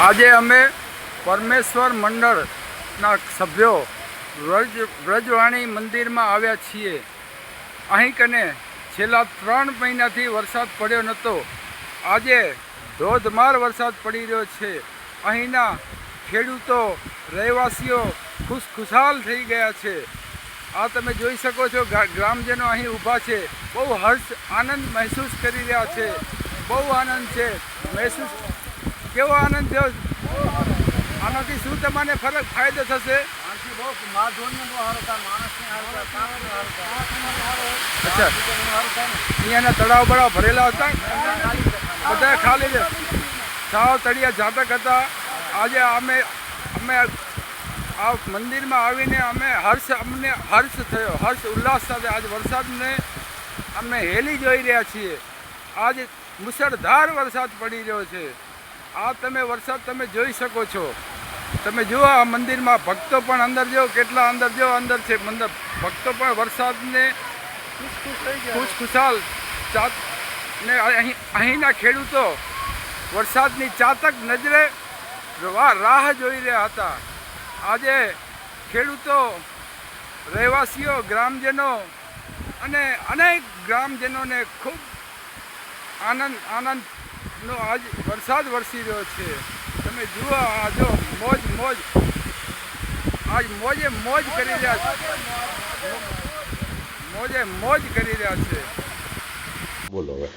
આજે અમે પરમેશ્વર મંડળના સભ્યો વ્રજ, વ્રજવાણી મંદિરમાં આવ્યા છીએ. અહીં કને છેલ્લા ત્રણ મહિનાથી વરસાદ પડ્યો નહોતો. આજે ધોધમાર વરસાદ પડી રહ્યો છે. અહીંના ખેડૂતો, રહેવાસીઓ ખુશખુશાલ થઈ ગયા છે. આ તમે જોઈ શકો છો ગ્રામજનો અહીં ઊભા છે. બહુ હર્ષ, આનંદ મહેસૂસ કરી રહ્યા છે. બહુ આનંદ છે. મહેસૂસ કેવો આનંદ થયો? આનાથી શું તમને ફરક ફાયદો થશે? અચ્છા. અહીંયાના તળાવ બળાવ ભરેલા હતા? બધા ખાલી સાવ તળિયા જાતક હતા. આજે અમે અમે આ મંદિરમાં આવીને અમે હર્ષ અમને હર્ષ થયો. હર્ષ ઉલ્લાસ સાથે આજ વરસાદને અમે હેલી જોઈ રહ્યા છીએ. આજે મુસળધાર વરસાદ પડી રહ્યો છે. આ તમે વરસાદ તમે જોઈ શકો છો. તમે જુઓ આ મંદિરમાં ભક્તો પણ અંદર જો, કેટલા અંદર જો અંદર છે. મંદિર ભક્તો પણ વરસાદને ખુશખુશાલ ચાત ને અહીં, અહીંના ખેડૂતો વરસાદની ચાતક નજરે રાહ જોઈ રહ્યા હતા. આજે ખેડૂતો, રહેવાસીઓ, ગ્રામજનો અને અનેક ગ્રામજનોને ખૂબ આનંદ આનંદ આનંદનો આજ વરસાદ વરસી રહ્યો છે. તમે જુઓ આ જો મોજ મોજ. આજ મોજે મોજ કરી રહ્યા છે. મોજે મોજ કરી રહ્યા છે. બોલો હવે.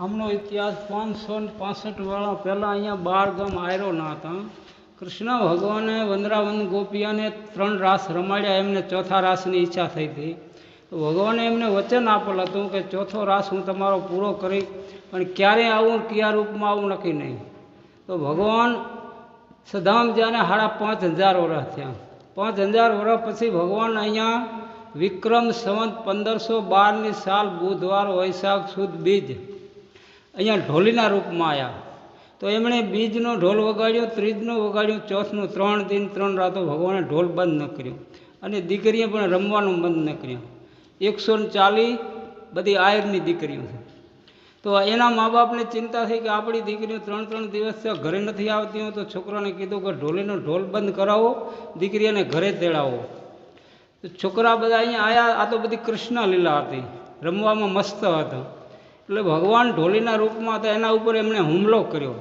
આમનો ઇતિહાસ પાંચસો ને પાસઠ વાળા પહેલાં અહીંયા બાર ગામ આયરો ના હતા. કૃષ્ણ ભગવાને વંદરાવન ગોપિયાને ત્રણ રાસ રમાડ્યા. એમને ચોથા રાસની ઈચ્છા થઈ હતી. તો ભગવાને એમને વચન આપેલ હતું કે ચોથો રાસ હું તમારો પૂરો કરી પણ ક્યારે આવું, કયા રૂપમાં આવું નક્કી નહીં. તો ભગવાન સદામ જ્યારે સાડા પાંચ હજાર વર્ષ થયા. પાંચ હજાર વર્ષ પછી ભગવાન અહીંયા વિક્રમ સંવંત પંદરસો બારની સાલ બુધવાર વૈશાખ સુદ બીજ અહીંયા ઢોલીના રૂપમાં આવ્યા તો એમણે બીજનો ઢોલ વગાડ્યો, ત્રીજનો વગાડ્યો, ચોથનું ત્રણ દિન, ત્રણ રાતો ભગવાને ઢોલ બંધ ન કર્યો. અને દીકરીએ પણ રમવાનું બંધ ન કર્યું. એકસો ને ચાલીસ બધી આયરની દીકરીઓ છે. તો એના મા બાપને ચિંતા થઈ કે આપણી દીકરીઓ ત્રણ ત્રણ દિવસ ઘરે નથી આવતી હોય તો છોકરાને કીધું કે ઢોલીનો ઢોલ બંધ કરાવો દીકરીઓને ઘરે તેડાવો. તો છોકરા બધા અહીંયા આવ્યા આ તો બધી કૃષ્ણ લીલા હતી, રમવામાં મસ્ત હતા. એટલે ભગવાન ઢોલીના રૂપમાં હતા, એના ઉપર એમણે હુમલો કર્યો.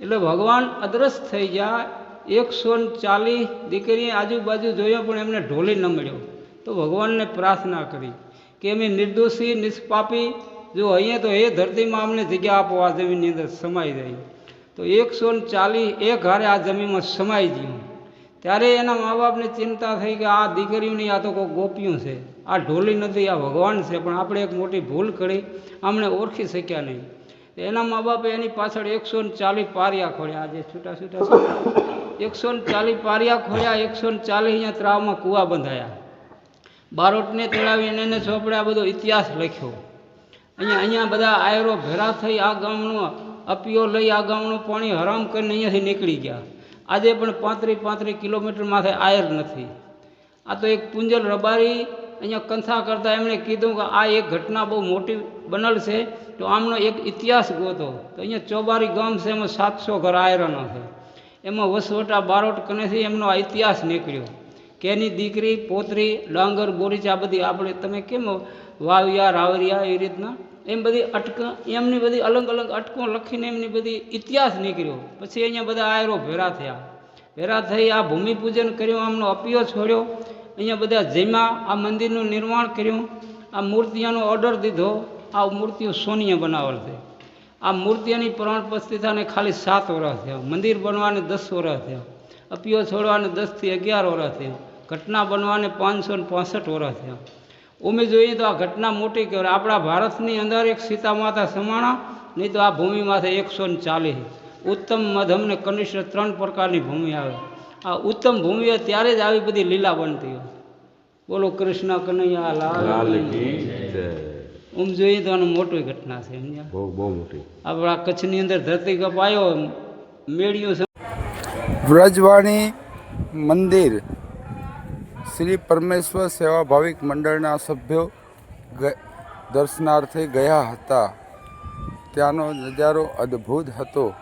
એટલે ભગવાન અદ્રસ્ત થઈ ગયા, એકસો ચાલીસ દીકરીએ આજુબાજુ જોયો પણ એમને ઢોલી ન મળ્યો તો ભગવાનને પ્રાર્થના કરી કે અમે નિર્દોષી, નિષ્પાપી, જો અહીંયા તો એ ધરતીમાં અમને જગ્યા આપો, આ જમીનની અંદર સમાઈ જાય. તો એકસો ને ચાલીસ એક હારે આ જમીનમાં સમાઈ ગયું. ત્યારે એના મા બાપને ચિંતા થઈ કે આ દીકરીઓની આ તો કોઈ ગોપિયું છે, આ ઢોલી નથી, આ ભગવાન છે, પણ આપણે એક મોટી ભૂલ કરી, અમને ઓળખી શક્યા નહીં. એના મા બાપે એની પાછળ એકસો ને ચાલીસ પારિયા ખોળ્યા. આજે છૂટા છૂટા. એકસો ને ચાલીસ પારિયા ખોળ્યા, એકસો ને ચાલીસ અહીંયા ત્રાવમાં કૂવા બંધાયા. બારોટને તેડાવીને એને ચોપડે આ બધો ઇતિહાસ લખ્યો. અહીંયા અહીંયા બધા આયરો ભેરા થઈ આ ગામનો અપીઓ લઈ આ ગામનું પાણી હરામ કરીને અહીંયાથી નીકળી ગયા. આજે પણ પાંત્રીસ પાંત્રીસ કિલોમીટર માથે આયર નથી. આ તો એક પુંજલ રબારી અહીંયા કંથા કરતા એમણે કીધું કે આ એક ઘટના બહુ મોટી બનેલ છે, તો આમનો એક ઇતિહાસ ગોતો. તો અહીંયા ચોબારી ગામ છે, એમાં સાતસો ઘર આયરનો છે. એમાં વસવટા બારોટ કનેથી એમનો આ ઇતિહાસ નીકળ્યો. કે એની દીકરી, પોતરી, ડાંગર, બોરીચ આ બધી આપણે તમે કેમ વાવિયા, રાવરિયા એ રીતના? એમ બધી અટક, એમની બધી અલગ અલગ અટકો લખીને એમની બધી ઇતિહાસ નીકળ્યો. પછી અહીંયા બધા આયરો ભેરા થયા. ભેરા થઈ આ ભૂમિપૂજન કર્યું, આમનો અપિયો છોડ્યો. અહીંયા બધા જેમાં આ મંદિરનું નિર્માણ કર્યું. આ મૂર્તિઓનો ઓર્ડર દીધો. આ મૂર્તિઓ સોનીય બનાવેલ છે. આ મૂર્તિઓની પ્રાણ પ્રતિષ્ઠાને ખાલી સાત વર્ષ થયા. મંદિર બનવાને દસ વર્ષ થયા. અપિયો છોડવાને દસથી અગિયાર વર્ષ થયા. ઘટના બનવાને પાંચસો ને પાસઠ વર્ષ થયા. ઉમે જોઈએ તો આ ઘટના મોટી કહેવાય આપણા ભારતની અંદર એક સીતા માતા સમાણા નહીં તો આ ભૂમિમાંથી એકસો ને ચાલીસ. ઉત્તમ મધમ ને કનિષ્ઠ ત્રણ પ્રકારની ભૂમિ આવે. આ ઉત્તમ ભૂમિ ત્યારે જ આવી બધી લીલા બનતી હોય. બોલો કૃષ્ણ કનૈયા લાલ લાલ કી જય. ઉમ જોઈએ તો આનું મોટી ઘટના છે સમજ્યા? બહુ બહુ મોટી. આપણા કચ્છની અંદર ધરતીકપ આવ્યો મેળ્યું છે. વ્રજવાણી મંદિર શ્રી પરમેશ્વર સેવા ભાવિક મંડળના સભ્યો દર્શનાર્થે ગયા હતા. ત્યાંનો નજારો અદ્ભુત હતો.